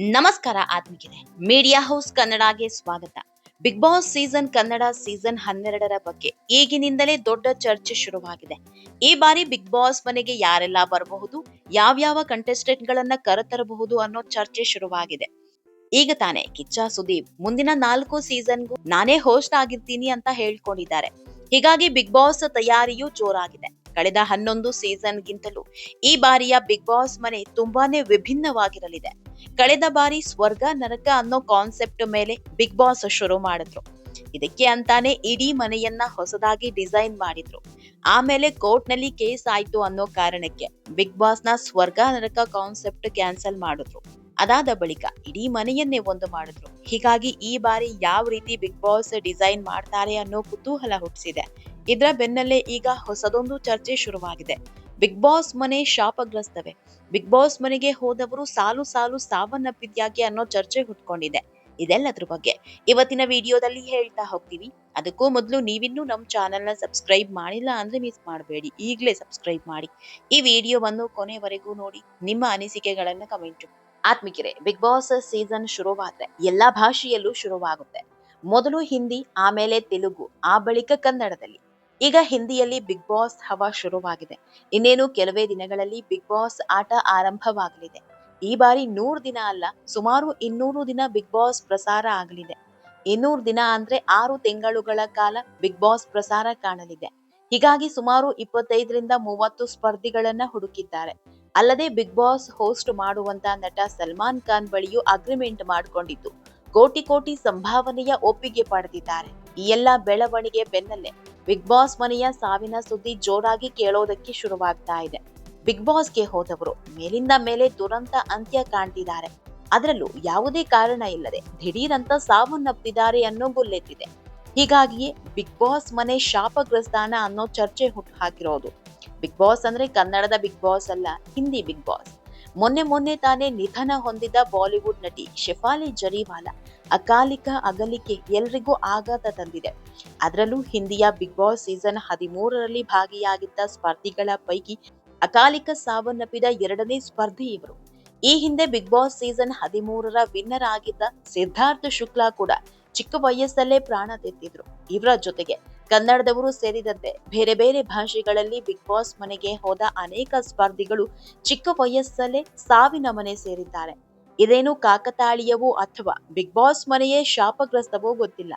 ನಮಸ್ಕಾರ ಆತ್ಮಿಕಿದೆ media house ಕನ್ನಡಗೆ ಸ್ವಾಗತ. Bigg Boss season Kannada season ಹನ್ನೆರಡರ ಬಗ್ಗೆ ಈಗಿನಿಂದಲೇ ದೊಡ್ಡ ಚರ್ಚೆ ಶುರುವಾಗಿದೆ. ಈ ಬಾರಿ ಬಿಗ್ ಬಾಸ್ ಮನೆಗೆ ಯಾರೆಲ್ಲ ಬರಬಹುದು, ಯಾವ್ಯಾವ ಕಂಟೆಸ್ಟೆಂಟ್ ಗಳನ್ನ ಕರೆತರಬಹುದು ಅನ್ನೋ ಚರ್ಚೆ ಶುರುವಾಗಿದೆ. ಈಗ ತಾನೇ ಕಿಚ್ಚ ಸುದೀಪ್ ಮುಂದಿನ ನಾಲ್ಕು ಸೀಸನ್ಗೂ ನಾನೇ ಹೋಸ್ಟ್ ಆಗಿರ್ತೀನಿ ಅಂತ ಹೇಳ್ಕೊಂಡಿದ್ದಾರೆ. ಹೀಗಾಗಿ ಬಿಗ್ ಬಾಸ್ ತಯಾರಿಯೂ ಜೋರಾಗಿದೆ. ಕಳೆದ ಹನ್ನೊಂದು ಸೀಸನ್ಗಿಂತಲೂ ಈ ಬಾರಿಯ ಬಿಗ್ ಬಾಸ್ ಮನೆ ತುಂಬಾನೇ ವಿಭಿನ್ನವಾಗಿರಲಿದೆ. ಕಳೆದ ಬಾರಿ ಸ್ವರ್ಗ ನರಕ ಅನ್ನೋ ಕಾನ್ಸೆಪ್ಟ್ ಮೇಲೆ ಬಿಗ್ ಬಾಸ್ ಶುರು ಮಾಡಿದ್ರು. ಇದಕ್ಕೆ ಅಂತಾನೆ ಇಡೀ ಮನೆಯನ್ನ ಹೊಸದಾಗಿ ಡಿಸೈನ್ ಮಾಡಿದ್ರು. ಆಮೇಲೆ ಕೋರ್ಟ್ನಲ್ಲಿ ಕೇಸ್ ಆಯ್ತು ಅನ್ನೋ ಕಾರಣಕ್ಕೆ ಬಿಗ್ ಬಾಸ್ನ ಸ್ವರ್ಗ ನರಕ ಕಾನ್ಸೆಪ್ಟ್ ಕ್ಯಾನ್ಸಲ್ ಮಾಡಿದ್ರು. ಅದಾದ ಬಳಿಕ ಇಡೀ ಮನೆಯನ್ನೇ ಒಂದು ಮಾಡಿದ್ರು. ಹೀಗಾಗಿ ಈ ಬಾರಿ ಯಾವ ರೀತಿ ಬಿಗ್ ಬಾಸ್ ಡಿಸೈನ್ ಮಾಡ್ತಾರೆ ಅನ್ನೋ ಕುತೂಹಲ ಹುಟ್ಟಿಸಿದೆ. ಇದರ ಬೆನ್ನಲ್ಲೇ ಈಗ ಹೊಸದೊಂದು ಚರ್ಚೆ ಶುರುವಾಗಿದೆ. ಬಿಗ್ ಬಾಸ್ ಮನೆ ಶಾಪಗ್ರಸ್ತವೇ? ಬಿಗ್ ಬಾಸ್ ಮನೆಗೆ ಹೋದವರು ಸಾಲು ಸಾಲು ಸಾವನ್ನಪ್ಪಿದ್ಯಾಕೆ ಅನ್ನೋ ಚರ್ಚೆ ಹುಟ್ಕೊಂಡಿದೆ. ಇದೆಲ್ಲದ್ರ ಬಗ್ಗೆ ಇವತ್ತಿನ ವಿಡಿಯೋದಲ್ಲಿ ಹೇಳ್ತಾ ಹೋಗ್ತೀವಿ. ಅದಕ್ಕೂ ಮೊದಲು ನೀವಿನ್ನೂ ನಮ್ಮ ಚಾನೆಲ್ನ ಸಬ್ಸ್ಕ್ರೈಬ್ ಮಾಡಿಲ್ಲ ಅಂದ್ರೆ ಮಿಸ್ ಮಾಡಬೇಡಿ. ಈಗಲೇ ಸಬ್ಸ್ಕ್ರೈಬ್ ಮಾಡಿ. ಈ ವಿಡಿಯೋವನ್ನು ಕೊನೆವರೆಗೂ ನೋಡಿ. ನಿಮ್ಮ ಅನಿಸಿಕೆಗಳನ್ನು ಕಮೆಂಟ್. ಆತ್ಮಿಕಿರೆ, ಬಿಗ್ ಬಾಸ್ ಸೀಸನ್ ಶುರುವಾದ್ರೆ ಎಲ್ಲಾ ಭಾಷೆಯಲ್ಲೂ ಶುರುವಾಗುತ್ತೆ. ಮೊದಲು ಹಿಂದಿ, ಆಮೇಲೆ ತೆಲುಗು. ಆ ಬಳಿಕ ಕನ್ನಡದಲ್ಲಿ. ಈಗ ಹಿಂದಿಯಲ್ಲಿ ಬಿಗ್ ಬಾಸ್ ಹವಾ ಶುರುವಾಗಿದೆ. ಇನ್ನೇನು ಕೆಲವೇ ದಿನಗಳಲ್ಲಿ ಬಿಗ್ ಬಾಸ್ ಆಟ ಆರಂಭವಾಗಲಿದೆ. ಈ ಬಾರಿ ನೂರು ದಿನ ಅಲ್ಲ, ಸುಮಾರು ಇನ್ನೂರು ದಿನ ಬಿಗ್ ಬಾಸ್ ಪ್ರಸಾರ ಆಗಲಿದೆ. ಇನ್ನೂರು ದಿನ ಅಂದ್ರೆ ಆರು ತಿಂಗಳುಗಳ ಕಾಲ ಬಿಗ್ ಬಾಸ್ ಪ್ರಸಾರ ಕಾಣಲಿದೆ. ಹೀಗಾಗಿ ಸುಮಾರು ಇಪ್ಪತ್ತೈದರಿಂದ ಮೂವತ್ತು ಸ್ಪರ್ಧಿಗಳನ್ನ ಹುಡುಕಿದ್ದಾರೆ. ಅಲ್ಲದೆ ಬಿಗ್ ಬಾಸ್ ಹೋಸ್ಟ್ ಮಾಡುವಂತ ನಟ ಸಲ್ಮಾನ್ ಖಾನ್ ಬಳಿಯೂ ಅಗ್ರಿಮೆಂಟ್ ಮಾಡಿಕೊಂಡಿದ್ದು, ಕೋಟಿ ಕೋಟಿ ಸಂಭಾವನೆಯ ಒಪ್ಪಿಗೆ ಪಡೆದಿದ್ದಾರೆ. ಈ ಎಲ್ಲ ಬೆಳವಣಿಗೆ ಬೆನ್ನಲ್ಲೇ ಬಿಗ್ ಬಾಸ್ ಮನೆಯ ಸಾವಿನ ಸುದ್ದಿ ಜೋರಾಗಿ ಕೇಳೋದಕ್ಕೆ ಶುರುವಾಗ್ತಾ ಇದೆ. ಬಿಗ್ ಬಾಸ್ಗೆ ಹೋದವರು ಮೇಲಿಂದ ಮೇಲೆ ದುರಂತ ಅಂತ್ಯ ಕಾಣ್ತಿದ್ದಾರೆ. ಅದರಲ್ಲೂ ಯಾವುದೇ ಕಾರಣ ಇಲ್ಲದೆ ದಿಢೀರಂತ ಸಾವನ್ನಪ್ಪಿದ್ದಾರೆ ಅನ್ನೋ ಗುಲ್ಲೆತ್ತಿದೆ ಹೀಗಾಗಿಯೇ ಬಿಗ್ ಬಾಸ್ ಮನೆ ಶಾಪಗ್ರಸ್ತಾನ ಅನ್ನೋ ಚರ್ಚೆ ಹುಟ್ಟು ಹಾಕಿರೋದು ಬಿಗ್ ಬಾಸ್ ಅಂದ್ರೆ ಕನ್ನಡದ ಬಿಗ್ ಬಾಸ್ ಅಲ್ಲ, ಹಿಂದಿ ಬಿಗ್ ಬಾಸ್. ಮೊನ್ನೆ ಮೊನ್ನೆ ತಾನೇ ನಿಧನ ಹೊಂದಿದ್ದ ಬಾಲಿವುಡ್ ನಟಿ ಶೆಫಾಲಿ ಜರೀವಾಲಾ ಅಕಾಲಿಕ ಅಗಲಿಕೆ ಎಲ್ರಿಗೂ ಆಘಾತ ತಂದಿದೆ. ಅದರಲ್ಲೂ ಹಿಂದಿಯ ಬಿಗ್ ಬಾಸ್ ಸೀಸನ್ ಹದಿಮೂರರಲ್ಲಿ ಭಾಗಿಯಾಗಿದ್ದ ಸ್ಪರ್ಧಿಗಳ ಪೈಕಿ ಅಕಾಲಿಕ ಸಾವನ್ನಪ್ಪಿದ ಎರಡನೇ ಸ್ಪರ್ಧಿ ಇವರು. ಈ ಹಿಂದೆ ಬಿಗ್ ಬಾಸ್ ಸೀಸನ್ ಹದಿಮೂರರ ವಿನ್ನರ್ ಆಗಿದ್ದ ಸಿದ್ಧಾರ್ಥ ಶುಕ್ಲಾ ಕೂಡ ಚಿಕ್ಕ ವಯಸ್ಸಲ್ಲೇ ಪ್ರಾಣ ತೆತ್ತಿದ್ರು. ಇವರ ಜೊತೆಗೆ ಕನ್ನಡದವರು ಸೇರಿದಂತೆ ಬೇರೆ ಬೇರೆ ಭಾಷೆಗಳಲ್ಲಿ ಬಿಗ್ ಬಾಸ್ ಮನೆಗೆ ಹೋದ ಅನೇಕ ಸ್ಪರ್ಧಿಗಳು ಚಿಕ್ಕ ವಯಸ್ಸಲ್ಲೇ ಸಾವಿನ ಮನೆ ಸೇರಿದ್ದಾರೆ. ಇದೇನು ಕಾಕತಾಳೀಯವೋ ಅಥವಾ ಬಿಗ್ ಬಾಸ್ ಮನೆಯೇ ಶಾಪಗ್ರಸ್ತವೋ ಗೊತ್ತಿಲ್ಲ.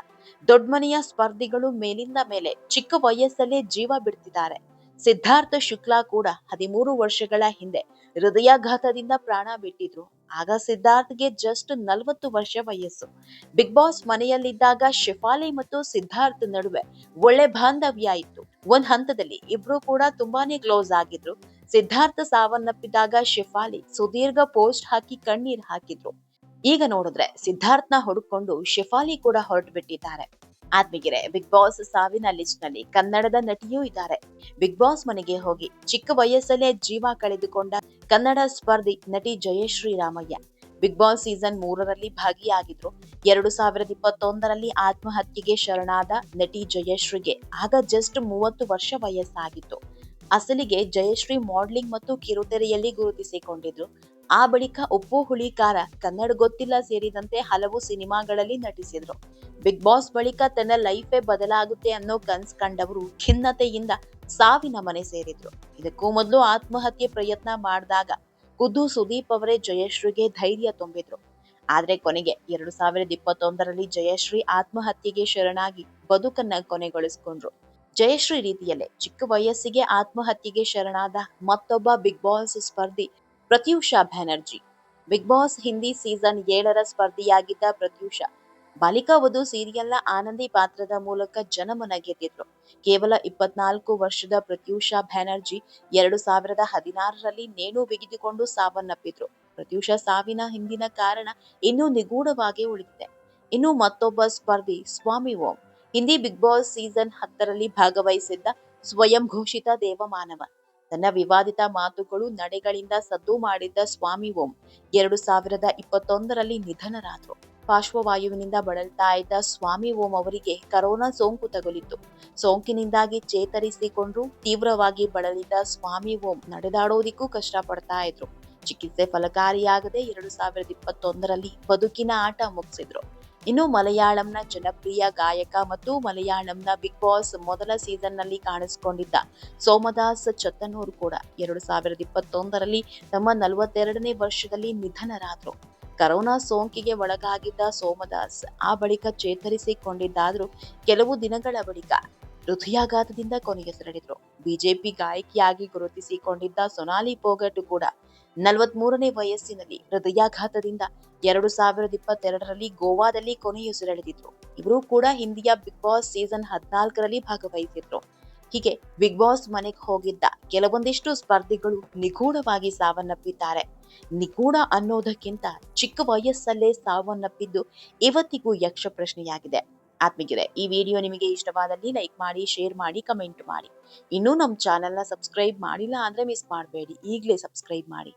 ದೊಡ್ಡ ಮನೆಯ ಸ್ಪರ್ಧಿಗಳು ಮೇಲಿಂದ ಮೇಲೆ ಚಿಕ್ಕ ವಯಸ್ಸಲ್ಲೇ ಜೀವ ಬಿಡ್ತಿದ್ದಾರೆ. ಸಿದ್ಧಾರ್ಥ ಶುಕ್ಲಾ ಕೂಡ ಹದಿಮೂರು ವರ್ಷಗಳ ಹಿಂದೆ ಹೃದಯಾಘಾತದಿಂದ ಪ್ರಾಣ ಬಿಟ್ಟಿದ್ರು. ಆಗ ಸಿದ್ಧಾರ್ಥ್ಗೆ ಜಸ್ಟ್ ನಲವತ್ತು ವರ್ಷ ವಯಸ್ಸು. ಬಿಗ್ ಬಾಸ್ ಮನೆಯಲ್ಲಿದ್ದಾಗ ಶಿಫಾಲಿ ಮತ್ತು ಸಿದ್ಧಾರ್ಥ್ ನಡುವೆ ಒಳ್ಳೆ ಬಾಂಧವ್ಯ ಇತ್ತು. ಒಂದ್ ಹಂತದಲ್ಲಿ ಇಬ್ರು ಕೂಡ ತುಂಬಾನೇ ಕ್ಲೋಸ್ ಆಗಿದ್ರು. ಸಿದ್ಧಾರ್ಥ ಸಾವನ್ನಪ್ಪಿದಾಗ ಶಿಫಾಲಿ ಸುದೀರ್ಘ ಪೋಸ್ಟ್ ಹಾಕಿ ಕಣ್ಣೀರ್ ಹಾಕಿದ್ರು. ಈಗ ನೋಡಿದ್ರೆ ಸಿದ್ಧಾರ್ಥ್ನ ಹುಡುಕೊಂಡು ಶಿಫಾಲಿ ಕೂಡ ಹೊರಟು ಬಿಟ್ಟಿದ್ದಾರೆ ಆದ್ಮಿಗಿರೆ ಬಿಗ್ ಬಾಸ್ ಸಾವಿನ ಲಿಸ್ಟ್ನಲ್ಲಿ ಕನ್ನಡದ ನಟಿಯೂ ಇದ್ದಾರೆ. ಬಿಗ್ ಬಾಸ್ ಮನೆಗೆ ಹೋಗಿ ಚಿಕ್ಕ ವಯಸ್ಸಲ್ಲೇ ಜೀವ ಕಳೆದುಕೊಂಡ ಕನ್ನಡ ಸ್ಪರ್ಧಿ ನಟಿ Jayashree Ramaiah. Bigg Boss season ಮೂರರಲ್ಲಿ ಭಾಗಿಯಾಗಿದ್ರು. ಎರಡು ಸಾವಿರದ ಇಪ್ಪತ್ತೊಂದರಲ್ಲಿ ಆತ್ಮಹತ್ಯೆಗೆ ಶರಣಾದ ನಟಿ ಜಯಶ್ರೀಗೆ ಆಗ ಜಸ್ಟ್ ಮೂವತ್ತು ವರ್ಷ ವಯಸ್ಸಾಗಿತ್ತು. ಅಸಲಿಗೆ ಜಯಶ್ರೀ ಮಾಡ್ಲಿಂಗ್ ಮತ್ತು ಕಿರುತೆರೆಯಲ್ಲಿ ಗುರುತಿಸಿಕೊಂಡಿದ್ರು. ಆ ಬಳಿಕ ಉಪ್ಪು ಹುಳಿಕಾರ ಕನ್ನಡ ಗೊತ್ತಿಲ್ಲ ಸೇರಿದಂತೆ ಹಲವು ಸಿನಿಮಾಗಳಲ್ಲಿ ನಟಿಸಿದ್ರು. ಬಿಗ್ ಬಾಸ್ ಬಳಿಕ ತನ್ನ ಲೈಫೇ ಬದಲಾಗುತ್ತೆ ಅನ್ನೋ ಕನ್ಸ್ ಕಂಡವರು ಖಿನ್ನತೆಯಿಂದ ಸಾವಿನ ಮನೆ ಸೇರಿದ್ರು. ಇದಕ್ಕೂ ಮೊದಲು ಆತ್ಮಹತ್ಯೆ ಪ್ರಯತ್ನ ಮಾಡಿದಾಗ ಖುದ್ದು ಸುದೀಪ್ ಅವರೇ ಜಯಶ್ರೀಗೆ ಧೈರ್ಯ ತುಂಬಿದ್ರು. ಆದ್ರೆ ಕೊನೆಗೆ ಎರಡು ಸಾವಿರದ ಇಪ್ಪತ್ತೊಂದರಲ್ಲಿ ಜಯಶ್ರೀ ಆತ್ಮಹತ್ಯೆಗೆ ಶರಣಾಗಿ ಬದುಕನ್ನ ಕೊನೆಗೊಳಿಸಿಕೊಂಡ್ರು. ಜಯಶ್ರೀ ರೀತಿಯಲ್ಲೇ ಚಿಕ್ಕ ವಯಸ್ಸಿಗೆ ಆತ್ಮಹತ್ಯೆಗೆ ಶರಣಾದ ಮತ್ತೊಬ್ಬ big boss ಸ್ಪರ್ಧಿ Pratyusha Banerjee. Bigg Boss Hindi season ಏಳರ ಸ್ಪರ್ಧಿಯಾಗಿದ್ದ ಪ್ರತ್ಯೂಷಾ ಬಾಲಿಕಾ ವಧು ಸೀರಿಯಲ್ನ ಆನಂದಿ ಪಾತ್ರದ ಮೂಲಕ ಜನಮನ ಗೆದ್ದಿದ್ರು. ಕೇವಲ ಇಪ್ಪತ್ನಾಲ್ಕು ವರ್ಷದ ಪ್ರತ್ಯೂಷಾ ಬ್ಯಾನರ್ಜಿ ಎರಡು ಸಾವಿರದ ಹದಿನಾರರಲ್ಲಿ ನೇಣು ಬಿಗಿದುಕೊಂಡು ಸಾವನ್ನಪ್ಪಿದ್ರು. ಪ್ರತ್ಯೂಷಾ ಸಾವಿನ ಹಿಂದಿನ ಕಾರಣ ಇನ್ನೂ ನಿಗೂಢವಾಗಿ ಉಳಿದಿದೆ. ಇನ್ನು ಮತ್ತೊಬ್ಬ ಸ್ಪರ್ಧಿ Swami Om. Hindi Bigg Boss season ಹತ್ತರಲ್ಲಿ ಭಾಗವಹಿಸಿದ್ದ ಸ್ವಯಂ ಘೋಷಿತ ದೇವಮಾನವ. ತನ್ನ ವಿವಾದಿತ ಮಾತುಗಳು ನಡೆಗಳಿಂದ ಸದ್ದು ಮಾಡಿದ್ದ ಸ್ವಾಮಿ ಓಂ ಎರಡು ಸಾವಿರದ ಇಪ್ಪತ್ತೊಂದರಲ್ಲಿ ನಿಧನರಾದರು. ಪಾರ್ಶ್ವವಾಯುವಿನಿಂದ ಬಳಲ್ತಾ ಇದ್ದ ಸ್ವಾಮಿ ಓಂ ಅವರಿಗೆ ಕರೋನಾ ಸೋಂಕು ತಗುಲಿತ್ತು. ಸೋಂಕಿನಿಂದಾಗಿ ಚೇತರಿಸಿಕೊಂಡು ತೀವ್ರವಾಗಿ ಬಳಲಿದ್ದ ಸ್ವಾಮಿ ಓಂ ನಡೆದಾಡೋದಿಕ್ಕೂ ಕಷ್ಟಪಡ್ತಾ ಇದ್ರು. ಚಿಕಿತ್ಸೆ ಫಲಕಾರಿಯಾಗದೆ ಎರಡು ಸಾವಿರದ ಇಪ್ಪತ್ತೊಂದರಲ್ಲಿ ಬದುಕಿನ ಆಟ ಮುಗಿಸಿದ್ರು. ಇನ್ನು ಮಲಯಾಳಂನ ಜನಪ್ರಿಯ ಗಾಯಕ ಮತ್ತು ಮಲಯಾಳಂನ ಬಿಗ್ ಬಾಸ್ ಮೊದಲ ಸೀಸನ್ನಲ್ಲಿ ಕಾಣಿಸಿಕೊಂಡಿದ್ದ ಸೋಮದಾಸ್ ಚತ್ತನೂರ್ ಕೂಡ ಎರಡು ಸಾವಿರದ ಇಪ್ಪತ್ತೊಂದರಲ್ಲಿ ತಮ್ಮ ನಲವತ್ತೆರಡನೇ ವರ್ಷದಲ್ಲಿ ನಿಧನರಾದರು. ಕರೋನಾ ಸೋಂಕಿಗೆ ಒಳಗಾಗಿದ್ದ ಸೋಮದಾಸ್ ಆ ಬಳಿಕ ಚೇತರಿಸಿಕೊಂಡಿದ್ದಾದರೂ ಕೆಲವು ದಿನಗಳ ಬಳಿಕ ಹೃದಯಾಘಾತದಿಂದ ಕೊನೆಯುಸಿರೆಳೆದ್ರು ಬಿಜೆಪಿ ಗಾಯಕಿಯಾಗಿ ಗುರುತಿಸಿಕೊಂಡಿದ್ದ ಸೊನಾಲಿ ಪೋಗಟ್ ಕೂಡ ನಲವತ್ಮೂರನೇ ವಯಸ್ಸಿನಲ್ಲಿ ಹೃದಯಾಘಾತದಿಂದ ಎರಡು ಸಾವಿರದ ಇಪ್ಪತ್ತೆರಡರಲ್ಲಿ ಗೋವಾದಲ್ಲಿ ಕೊನೆಯುಸಿರೆಳೆದಿದ್ರು. ಇವರು ಕೂಡ ಹಿಂದಿಯ ಬಿಗ್ ಬಾಸ್ ಸೀಸನ್ ಹದಿನಾಲ್ಕರಲ್ಲಿ ಭಾಗವಹಿಸಿದ್ರು. ಹೀಗೆ ಬಿಗ್ ಬಾಸ್ ಮನೆಗೆ ಹೋಗಿದ್ದ ಕೆಲವೊಂದಿಷ್ಟು ಸ್ಪರ್ಧಿಗಳು ನಿಗೂಢವಾಗಿ ಸಾವನ್ನಪ್ಪಿದ್ದಾರೆ. ನಿಗೂಢ ಅನ್ನೋದಕ್ಕಿಂತ ಚಿಕ್ಕ ವಯಸ್ಸಲ್ಲೇ ಸಾವನ್ನಪ್ಪಿದ್ದು ಇವತ್ತಿಗೂ ಯಕ್ಷ ಪ್ರಶ್ನೆಯಾಗಿದೆ ಆತ್ಮೀಗಿದೆ ಈ ವಿಡಿಯೋ ನಿಮಗೆ ಇಷ್ಟವಾದಲ್ಲಿ ಲೈಕ್ ಮಾಡಿ ಶೇರ್ ಮಾಡಿ ಕಮೆಂಟ್ ಮಾಡಿ. ಇನ್ನೂ ನಮ್ಮ ಚಾನೆಲ್ನ ಸಬ್ಸ್ಕ್ರೈಬ್ ಮಾಡಿಲ್ಲ ಅಂದ್ರೆ ಮಿಸ್ ಮಾಡಬೇಡಿ. ಈಗಲೇ ಸಬ್ಸ್ಕ್ರೈಬ್ ಮಾಡಿ.